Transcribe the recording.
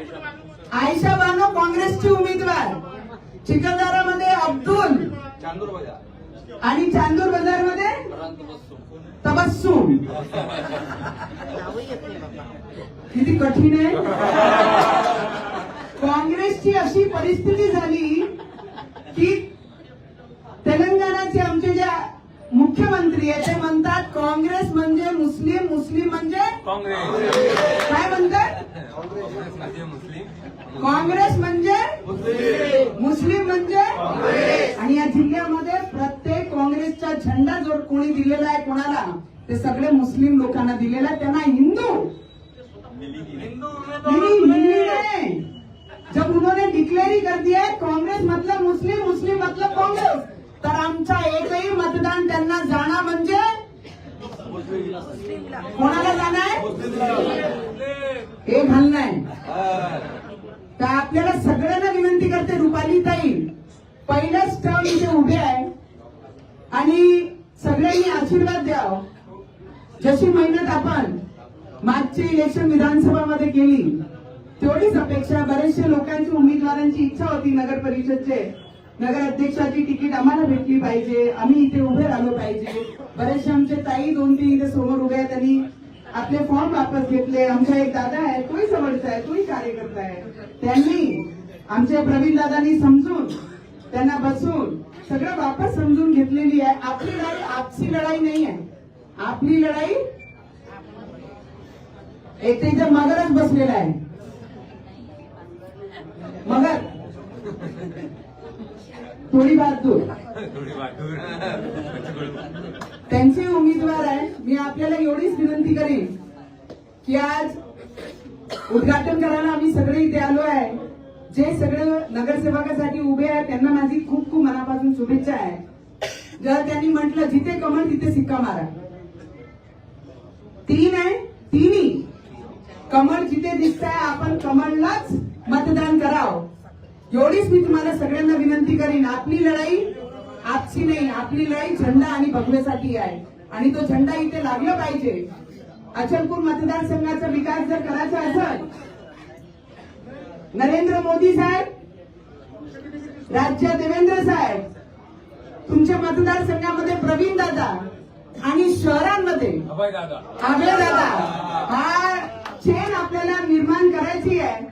आयशा बानो काँग्रेसची उमेदवार. चिखलदरामध्ये अब्दुल. चांदूर बाजार आणि चांदूर बाजारमध्ये तबस्सुम. किती कठीण आहे? काँग्रेसची अशी परिस्थिती झाली की तेलंगणाचे आमचे ज्या मुख्यमंत्री आहे ते म्हणतात काँग्रेस म्हणजे मुस्लिम मुस्लिम म्हणजे काँग्रेस. काँग्रेस म्हणजे? मुस्लिम काँग्रेस म्हणजे? मुस्लिम म्हणजे आणि या जिल्ह्यामध्ये प्रत्येक काँग्रेसचा झेंडा जो कोणी दिलेला आहे कोणाला ते सगळे मुस्लिम लोकांना दिलेला आहे. त्यांना हिंदू. जब उन्होंने डिक्लेअरी कर दिया है काँग्रेस मतलब मुस्लिम मुस्लिम मतलब काँग्रेस. तर आमचा एकही मतदान त्यांना जाणं म्हणजे? कोणाला जाणार आहे? हे घालणं आहे तर आपल्याला सगळ्यांना विनंती करते रुपाली ताई पहिल्याच टर्म इथे उभे आहे. आणि सगळ्यांनी आशीर्वाद द्याव जशी मेहनत आपण मागचे इलेक्शन विधानसभामध्ये केली तेवढीच अपेक्षा. बरेचशे लोकांची उमेदवारांची इच्छा होती नगर परिषदचे. नगर अध्यक्षाची तिकीट आम्हाला भेटली पाहिजे. आम्ही इथे उभे राहिलो पाहिजे. बरेचसे आमचे ताई दोन तीन इथे समोर उभे आहेत त्यांनी आपले फॉर्म वापस घेतले. आमच्या एक दादा आहे तोही समर्थ आहे तोही कार्यकर्ता आहे. त्यांनी आमच्या प्रवीण दादांनी समजून त्यांना बसून सगळं वापस समजून घेतलेली आहे. आपली लढाई आपसी लढाई नाही आहे. आपली लढाई एक तर मगरच बसलेला आहे. थोडी बात दूर. थोडी वाटूर त्यांचे उमेदवार आहे. मी आपल्याला एवढीच विनंती करेन की आज उद्घाटन करायला आम्ही सगळे इथे आलो आहे. जे सगळे नगरसेवकासाठी उभे आहेत त्यांना माझी खूप खूप मनापासून शुभेच्छा आहे. जर त्यांनी म्हटलं जिथे कमळ तिथे सिक्का मारा. तीन आहे तिन्ही. कमळ जिथे दिसत आहे आपण कमळलाच मतदान करावं एवढीच मी तुम्हाला सगळ्यांना विनंती करीन आपली लढाई आपसी नाही आपली लढाई झेंडा आणि भगवेसाठी आहे. आणि तो झेंडा इथे लागला पाहिजे. अचलपूर मतदारसंघाचा विकास जर करायचा असेल नरेंद्र मोदी साहेब राज्य देवेंद्र साहेब तुमच्या मतदारसंघामध्ये प्रवीण दादा आणि शहरांमध्ये अभय दादा. हा चेन आपल्याला निर्माण करायची आहे.